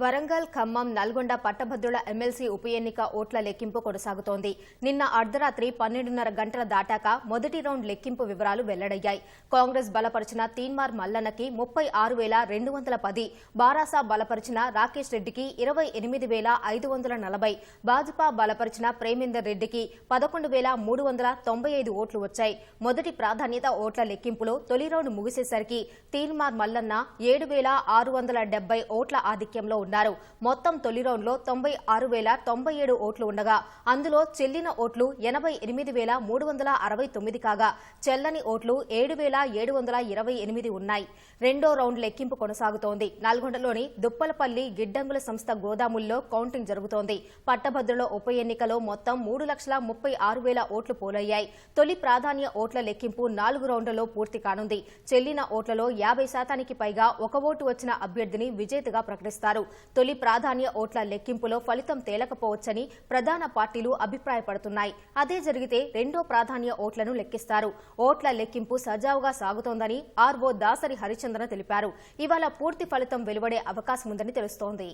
వరంగల్ ఖమ్మం నల్గొండ పట్టభద్రుల ఎమ్మెల్సీ ఉప ఎన్నిక ఓట్ల లెక్కింపు కొనసాగుతోంది. నిన్న అర్ధరాత్రి పన్నెండున్నర గంటల దాటాక మొదటి రౌండ్ లెక్కింపు వివరాలు వెల్లడయ్యాయి. కాంగ్రెస్ బలపరిచిన తీన్మార్ మల్లన్నకి ముప్పై ఆరు వేల రెండు వందల పది బారాసా బలపరిచిన రాకేష్ రెడ్డికి ఇరవై ఎనిమిది వేల ఐదు వందల నలభై భాజపా బలపరిచిన ప్రేమేందర్ రెడ్డికి పదకొండు వేల మూడు వందల తొంభై ఐదు ఓట్లు వచ్చాయి. మొదటి ప్రాధాన్యత ఓట్ల లెక్కింపులో తొలి రౌండ్ ముగిసేసరికి తీన్మార్ మల్లన్న ఏడు వేల ఆరు వందల డెబ్బై ఓట్ల ఆధిక్యంలో ఉన్నారు. మొత్తం తొలి రౌండ్లో తొంభై ఆరు వేల తొంభై ఏడు ఓట్లు ఉండగా అందులో చెల్లిన ఓట్లు ఎనభై ఎనిమిది వేల మూడు వందల అరవై తొమ్మిది కాగా చెల్లని ఓట్లు ఏడు వేల ఏడు వందల ఇరవై ఎనిమిది ఉన్నాయి. రెండో రౌండ్ లెక్కింపు కొనసాగుతోంది. నల్గొండలోని దుప్పలపల్లి గిడ్డంగుల సంస్థ గోదాముల్లో కౌంటింగ్ జరుగుతోంది. పట్టభద్రుల ఉప ఎన్నికలో మొత్తం మూడు లక్షల ముప్పై ఆరు వేల ఓట్లు పోలయ్యాయి. తొలి ప్రాధాన్య ఓట్ల లెక్కింపు నాలుగు రౌండ్లలో పూర్తి కానుంది. చెల్లిన ఓట్లలో యాభై శాతానికి పైగా ఒక ఓటు వచ్చిన అభ్యర్థిని విజేతగా ప్రకటిస్తారు. తొలి ప్రాధాన్య ఓట్ల లెక్కింపులో ఫలితం తేలకపోవచ్చని ప్రధాన పార్టీలు అభిప్రాయపడుతున్నాయి. అదే జరిగితే రెండో ప్రాధాన్య ఓట్లను లెక్కిస్తారు. ఓట్ల లెక్కింపు సజావుగా సాగుతోందని ఆర్వో దాసరి హరిచంద్ర తెలిపారు. ఇవాళ పూర్తి ఫలితం వెలువడే అవకాశం ఉందని తెలుస్తోంది.